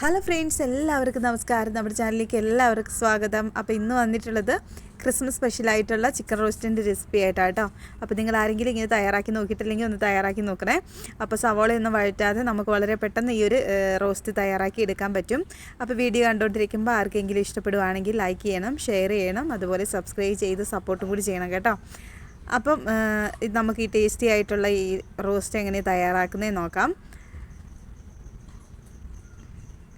Hello friends എല്ലാവർക്കും നമസ്കാരം. നമ്മുടെ ചാനലിലേക്ക് എല്ലാവർക്കും സ്വാഗതം. അപ്പോൾ ഇന്ന് വന്നിട്ടുള്ളത് ക്രിസ്മസ് സ്പെഷ്യലായിട്ടുള്ള ചിക്കൻ റോസ്റ്റിന്റെ റെസിപ്പി ആയിട്ടാണ് കേട്ടോ അപ്പോൾ നിങ്ങൾ ആരെങ്കിലും ഇങ്ങനെ തയ്യാറാക്കി നോക്കിയിട്ടില്ലെങ്കിൽ ഒന്ന് തയ്യാറാക്കി നോക്കണേ. അപ്പോൾ സവോളയൊന്നും വഴറ്റാതെ നമുക്ക് വളരെ പെട്ടെന്ന് ഈ ഒരു റോസ്റ്റ് തയ്യാറാക്കി എടുക്കാൻ പറ്റും. അപ്പോൾ വീഡിയോ കണ്ടുകൊണ്ടിരിക്കുമ്പോൾ ആർക്കെങ്കിലും ഇഷ്ടപ്പെടുവാണെങ്കിൽ ലൈക്ക് ചെയ്യണം ഷെയർ ചെയ്യണം അതുപോലെ സബ്സ്ക്രൈബ് ചെയ്ത് സപ്പോർട്ടും കൂടി ചെയ്യണം കേട്ടോ. അപ്പം നമുക്ക് ഈ ടേസ്റ്റി ആയിട്ടുള്ള ഈ റോസ്റ്റ് എങ്ങനെ തയ്യാറാക്കുന്നതെന്ന് നോക്കാം.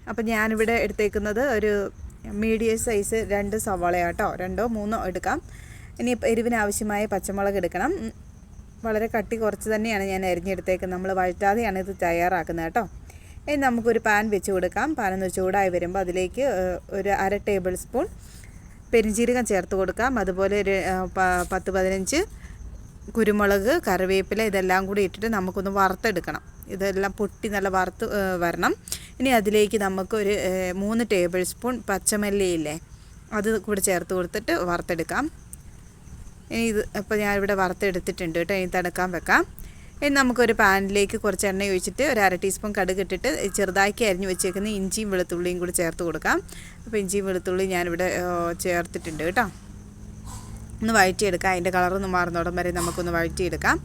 അപ്പം ഞാനിവിടെ എടുത്തേക്കുന്നത് ഒരു മീഡിയം സൈസ് രണ്ട് സവാളയാട്ടോ. രണ്ടോ മൂന്നോ എടുക്കാം. ഇനി എരിവിന് ആവശ്യമായ പച്ചമുളക് എടുക്കണം. വളരെ കട്ടി കുറച്ച് തന്നെയാണ് ഞാൻ അരിഞ്ഞെടുത്തേക്കുന്നത്. നമ്മൾ വഴറ്റാതെയാണ് ഇത് തയ്യാറാക്കുന്നത് കേട്ടോ. ഇനി നമുക്കൊരു പാൻ വെച്ച് കൊടുക്കാം. പാനൊന്ന് ചൂടായി വരുമ്പോൾ അതിലേക്ക് ഒരു അര ടേബിൾ സ്പൂൺ പെരിഞ്ചീരകം ചേർത്ത് കൊടുക്കാം. അതുപോലെ ഒരു പത്ത് പതിനഞ്ച് കുരുമുളക് കറിവേപ്പില ഇതെല്ലാം കൂടി ഇട്ടിട്ട് നമുക്കൊന്ന് വറുത്തെടുക്കണം. ഇതെല്ലാം പൊട്ടി നല്ല വറുത്ത് വരണം. ഇനി അതിലേക്ക് നമുക്കൊരു മൂന്ന് ടേബിൾ സ്പൂൺ പച്ചമല്ലിയില്ലേ അത് കൂടെ ചേർത്ത് കൊടുത്തിട്ട് വറുത്തെടുക്കാം. ഇനി ഇത് അപ്പോൾ ഞാൻ ഇവിടെ വറുത്തെടുത്തിട്ടുണ്ട് കേട്ടോ ഇനി തണുക്കാൻ വെക്കാം. ഇനി നമുക്കൊരു പാനിലേക്ക് കുറച്ച് എണ്ണ ഒഴിച്ചിട്ട് ഒരു അര ടീസ്പൂൺ കടുക് ഇട്ടിട്ട് ചെറുതാക്കി അരിഞ്ഞ് വെച്ചേക്കുന്ന ഇഞ്ചിയും വെളുത്തുള്ളിയും കൂടി ചേർത്ത് കൊടുക്കാം. അപ്പോൾ ഇഞ്ചിയും വെളുത്തുള്ളിയും ഞാനിവിടെ ചേർത്തിട്ടുണ്ട് കേട്ടോ. ഒന്ന് വഴറ്റിയെടുക്കാം. അതിന്റെ കളറൊന്ന് മാറുന്നോടം വരെ നമുക്കൊന്ന് വഴറ്റിയെടുക്കാം.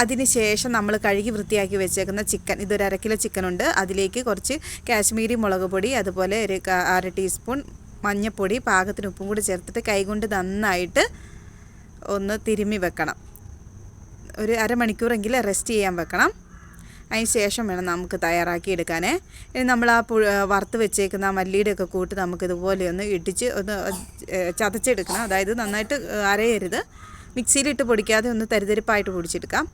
അതിന് ശേഷം നമ്മൾ കഴുകി വൃത്തിയാക്കി വെച്ചേക്കുന്ന ചിക്കൻ ഇതൊരു അരക്കിലോ കിലോ ചിക്കനുണ്ട്. അതിലേക്ക് കുറച്ച് കാശ്മീരി മുളക് പൊടി അതുപോലെ ഒരു അര ടീസ്പൂൺ മഞ്ഞൾപ്പൊടി പാകത്തിന് ഉപ്പും കൂടി ചേർത്തിട്ട് കൈകൊണ്ട് നന്നായിട്ട് ഒന്ന് തിരുമ്മി വെക്കണം. ഒരു അരമണിക്കൂറെങ്കിലും റെസ്റ്റ് ചെയ്യാൻ വെക്കണം. അതിന് ശേഷം വേണം നമുക്ക് തയ്യാറാക്കി എടുക്കാനേ. ഇനി നമ്മൾ ആ പു വറുത്ത് വെച്ചേക്കുന്ന ആ മല്ലിയുടെയൊക്കെ കൂട്ട് നമുക്ക് ഇതുപോലെ ഒന്ന് ഇടിച്ച് ഒന്ന് ചതച്ചെടുക്കണം. അതായത് നന്നായിട്ട് അരയരുത്. മിക്സിയിലിട്ട് പൊടിക്കാതെ ഒന്ന് തരിതരിപ്പായിട്ട് പൊടിച്ചെടുക്കാം.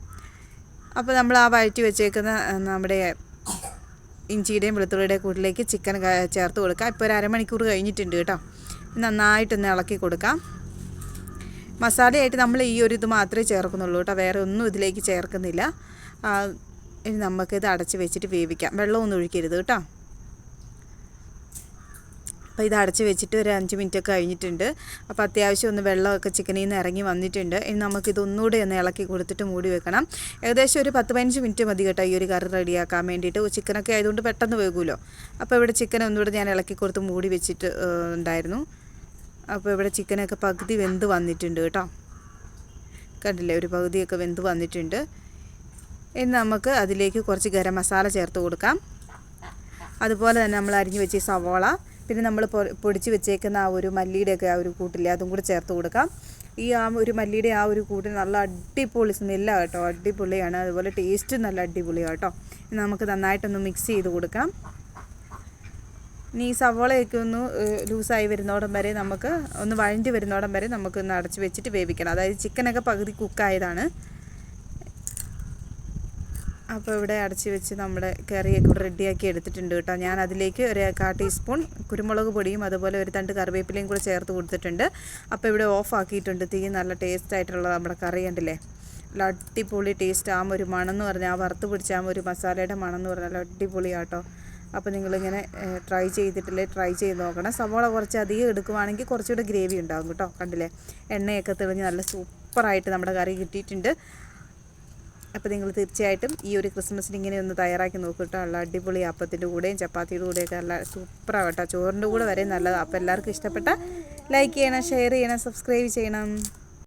അപ്പോൾ നമ്മൾ ആ വഴറ്റി വെച്ചേക്കുന്ന നമ്മുടെ ഇഞ്ചിയുടെയും വെളുത്തുള്ളിയുടെയും കൂട്ടിലേക്ക് ചിക്കൻ ചേർത്ത് കൊടുക്കാം. ഇപ്പോൾ ഒരു അരമണിക്കൂർ കഴിഞ്ഞിട്ടുണ്ട് കേട്ടോ. നന്നായിട്ടൊന്ന് ഇളക്കി കൊടുക്കാം. മസാലയായിട്ട് നമ്മൾ ഈ ഒരു ഇത് മാത്രമേ ചേർക്കുന്നുള്ളൂ കേട്ടോ. വേറെ ഒന്നും ഇതിലേക്ക് ചേർക്കുന്നില്ല. ഇനി നമുക്കിത് അടച്ച് വെച്ചിട്ട് വേവിക്കാം. വെള്ളമൊന്നും ഒഴിക്കരുത് കേട്ടോ. അപ്പോൾ ഇത് അടച്ച് വെച്ചിട്ട് ഒരു അഞ്ച് മിനിറ്റ് ഒക്കെ കഴിഞ്ഞിട്ടുണ്ട്. അപ്പോൾ അത്യാവശ്യം ഒന്ന് വെള്ളമൊക്കെ ചിക്കനിൽ നിന്ന് ഇറങ്ങി വന്നിട്ടുണ്ട്. ഇനി നമുക്കിത് ഒന്നുകൂടെ ഒന്ന് ഇളക്കി കൊടുത്തിട്ട് മൂടി വെക്കണം. ഏകദേശം ഒരു പത്ത് പതിനഞ്ച് മിനിറ്റ് മതി കേട്ടോ ഈ ഒരു കറി റെഡിയാക്കാൻ വേണ്ടിയിട്ട്. ചിക്കനൊക്കെ ആയതുകൊണ്ട് പെട്ടെന്ന് വേകുമല്ലോ അപ്പോൾ ഇവിടെ ചിക്കൻ ഒന്നുകൂടെ ഞാൻ ഇളക്കി കൊടുത്ത് മൂടി വെച്ചിട്ട് ഉണ്ടായിരുന്നു. അപ്പോൾ ഇവിടെ ചിക്കനൊക്കെ പകുതി വെന്ത് വന്നിട്ടുണ്ട് കേട്ടോ. കണ്ടില്ലേ ഒരു പകുതിയൊക്കെ വെന്ത് വന്നിട്ടുണ്ട്. ഇനി നമുക്ക് അതിലേക്ക് കുറച്ച് ഗരം മസാല ചേർത്ത് കൊടുക്കാം. അതുപോലെ തന്നെ നമ്മൾ അരിഞ്ഞു വെച്ച സവോള പിന്നെ നമ്മൾ പൊടിച്ച് വെച്ചേക്കുന്ന ആ ഒരു മല്ലിയുടെയൊക്കെ ആ ഒരു കൂട്ടില്ലേ അതും കൂടി ചേർത്ത് കൊടുക്കാം. ഈ ആ ഒരു മല്ലിയുടെ ആ ഒരു കൂട്ടിന് നല്ല അടിപൊളി സ്മെല്ലാണ് കേട്ടോ. അടിപൊളിയാണ്. അതുപോലെ ടേസ്റ്റ് നല്ല അടിപൊളിയാണ് കേട്ടോ. നമുക്ക് നന്നായിട്ടൊന്ന് മിക്സ് ചെയ്ത് കൊടുക്കാം. ഇനി ഈ സവോളയൊക്കെ ഒന്ന് ലൂസായി വരുന്നോടം വരെ നമുക്ക് ഒന്ന് വഴഞ്ഞ് വരുന്നോടം വരെ നമുക്ക് ഒന്ന് അടച്ച് വെച്ചിട്ട് വേവിക്കണം. അതായത് ചിക്കനൊക്കെ പകുതി കുക്കായതാണ് അപ്പോൾ ഇവിടെ അടച്ച് വെച്ച് നമ്മുടെ കറിയൊക്കെ റെഡിയാക്കി എടുത്തിട്ടുണ്ട് കേട്ടോ. ഞാൻ അതിലേക്ക് ഒരു കാ ടീസ്പൂൺ കുരുമുളക് പൊടിയും അതുപോലെ ഒരു തണ്ട് കറിവേപ്പിലയും കൂടെ ചേർത്ത് കൊടുത്തിട്ടുണ്ട്. അപ്പോൾ ഇവിടെ ഓഫ് ആക്കിയിട്ടുണ്ട്. തീ നല്ല ടേസ്റ്റ് ആയിട്ടുള്ള നമ്മുടെ കറി ഉണ്ടല്ലേ നല്ല അടിപൊളി ടേസ്റ്റ് ആ ഒരു മണം എന്ന് പറഞ്ഞാൽ ആ വറുത്ത് പിടിച്ച ആ ഒരു മസാലയുടെ മണം എന്ന് പറഞ്ഞാൽ അടിപൊളിയാട്ടോ. അപ്പോൾ നിങ്ങളിങ്ങനെ ട്രൈ ചെയ്തിട്ടില്ലേ? ട്രൈ ചെയ്ത് നോക്കണം. സവോള കുറച്ച് അധികം എടുക്കുവാണെങ്കിൽ കുറച്ചുകൂടെ ഗ്രേവി ഉണ്ടാകും കേട്ടോ. കണ്ടില്ലേ? എണ്ണയൊക്കെ തെളിഞ്ഞ് നല്ല സൂപ്പറായിട്ട് നമ്മുടെ കറി കിട്ടിയിട്ടുണ്ട്. അപ്പോൾ നിങ്ങൾ തീർച്ചയായിട്ടും ഈ ഒരു ക്രിസ്മസിന് ഇങ്ങനെ ഒന്ന് തയ്യാറാക്കി നോക്കൂ കേട്ടോ. നല്ല അടിപൊളി അപ്പത്തിന്റെ കൂടെയും ചപ്പാത്തിയുടെ കൂടെയൊക്കെ നല്ല സൂപ്പറാണ് കേട്ടോ ചോറിന്റെ കൂടെ വരെ നല്ലതാണ് അപ്പോൾ എല്ലാവർക്കും ഇഷ്ടപ്പെട്ട ലൈക്ക് ചെയ്യണം ഷെയർ ചെയ്യണം സബ്സ്ക്രൈബ് ചെയ്യണം.